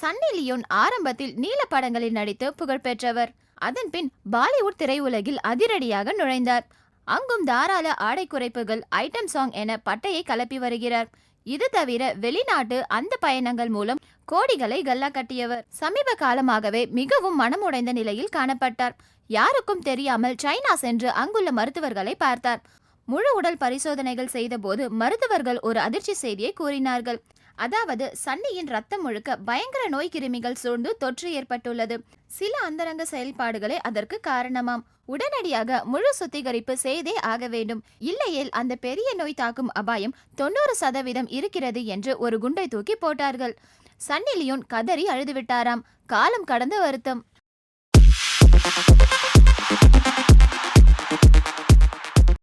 Sunny Leon ஆரம்பத்தில் நீல படங்களில் நடித்து புகழ் பெற்றவர். பாலிவுட் திரையுலகில் அதிரடியாக நுழைந்தார். அங்கும் தாராள ஆடை குறைப்புகள் ஐட்டம் சாங் என பட்டையை கலப்பி வருகிறார். இது தவிர வெளிநாட்டு அந்த பயணங்கள் மூலம் கோடிகளை கல்லா கட்டியவர். சமீப காலமாகவே மிகவும் மனமுடைந்த நிலையில் காணப்பட்டார். யாருக்கும் தெரியாமல் சைனா சென்று அங்குள்ள மருத்துவர்களை பார்த்தார். முழு உடல் பரிசோதனைகள் செய்தபோது மருத்துவர்கள் ஒரு அதிர்ச்சி செய்தியை கூறினார்கள். அதாவது சன்னியின் ரத்தம் முழுக்க பயங்கர நோய் கிருமிகள் சூழ்ந்து தொற்று ஏற்பட்டுள்ளது. சில அந்தரங்க செயல்பாடுகளே அதற்கு காரணமாம். உடனடியாக முழு சுத்திகரிப்பு செய்தே ஆக வேண்டும். இல்லையேல் அந்த பெரிய நோய் தாக்கும் அபாயம் தொண்ணூறு சதவீதம் இருக்கிறது என்று ஒரு குண்டை தூக்கி போட்டார்கள். சன்னி லியோன் கதறி அழுதுவிட்டாராம். காலம் கடந்த வருத்தம்.